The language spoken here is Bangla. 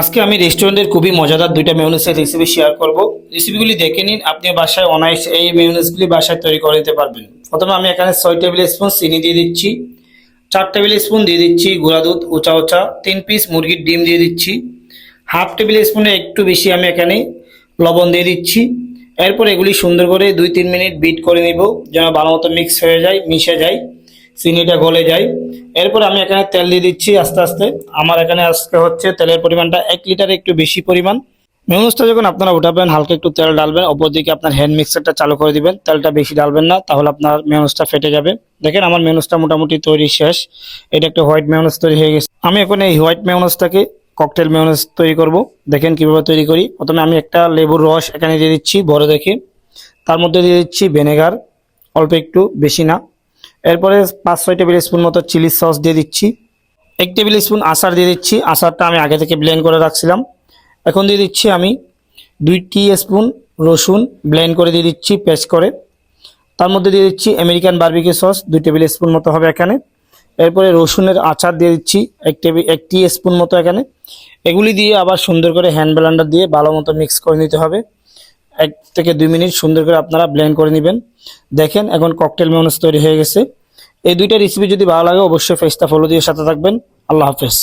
আজকে আমি রেস্টুরেন্টের খুবই মজাদার দুইটা মেয়নিজের রেসিপি শেয়ার করব। রেসিপিগুলি দেখে নিন, আপনি বাসায় অনায়াসে এই মেয়নিজগুলি বাসায় তৈরি করে নিতে পারবেন। প্রথমে আমি এখানে ছয় টেবিল স্পুন চিনি দিয়ে দিচ্ছি, চার টেবিল স্পুন দিয়ে দিচ্ছি গুঁড়া দুধ, উচা উচা, তিন পিস মুরগির ডিম দিয়ে দিচ্ছি, হাফ টেবিল স্পুনে একটু বেশি আমি এখানে লবণ দিয়ে দিচ্ছি। এরপর এগুলি সুন্দর করে দুই তিন মিনিট বিট করে নিব, যেন ভালো মতো মিক্স হয়ে যায়, মিশে যায়। চিনিটা গলে যায়। এরপর আমি এখানে তেল দিয়ে দিচ্ছি আস্তে আস্তে। আমার এখানে আজকে হচ্ছে তেলের পরিমাণটা এক লিটার একটু বেশি পরিমাণ। মেনুসটা যখন আপনারা উঠাবেন, হালকা একটু তেল ডালবেন অপর দিকে আপনার হ্যান্ড মিক্সারটা চালু করে দিবেন। তেলটা বেশি ডালবেন না, তাহলে আপনার মেনুসটা ফেটে যাবে। দেখেন আমার মেনুসটা মোটামুটি তৈরি শেষ। এটা একটা হোয়াইট মেয়নিজ তৈরি হয়ে গেছে। আমি এখন এই হোয়াইট মেয়নিজটাকে ককটেল মেয়নিজ তৈরি করব। দেখেন কীভাবে তৈরি করি। প্রথমে আমি একটা লেবুর রস এখানে দিয়ে দিচ্ছি, বড় দেখে। তার মধ্যে দিয়ে দিচ্ছি ভিনেগার অল্প একটু, বেশি না। এরপরে পাঁচ ছয় টেবিল স্পুন মতো চিলি সস দিয়ে দিচ্ছি। এক টেবিল স্পুন আচার দিয়ে দিচ্ছি। আচারটা আমি আগে থেকে ব্লেন্ড করে রাখছিলাম। এখন দিয়ে দিচ্ছি আমি দুই টি স্পুন রসুন ব্লেন্ড করে দিয়ে দিচ্ছি পেস্ট করে। তার মধ্যে দিয়ে দিচ্ছি আমেরিকান বার্বিকিউ সস, দুই টেবিল স্পুন মতো হবে এখানে। এরপরে রসুনের আচার দিয়ে দিচ্ছি এক টেবিল, এক টি স্পুন মতো এখানে। এগুলি দিয়ে আবার সুন্দর করে হ্যান্ড ব্লেন্ডার দিয়ে ভালো মতো মিক্স করে নিতে হবে। এক থেকে দুই মিনিট সুন্দর করে আপনারা ব্লেন্ড করে নেবেন। দেখেন এখন ককটেল মেনুস তৈরি হয়ে গেছে। এই দুইটা রেসিপি যদি ভালো লাগে, অবশ্যই ফেসটা ফলো দিয়ে সাথে থাকবেন। আল্লাহ হাফেজ।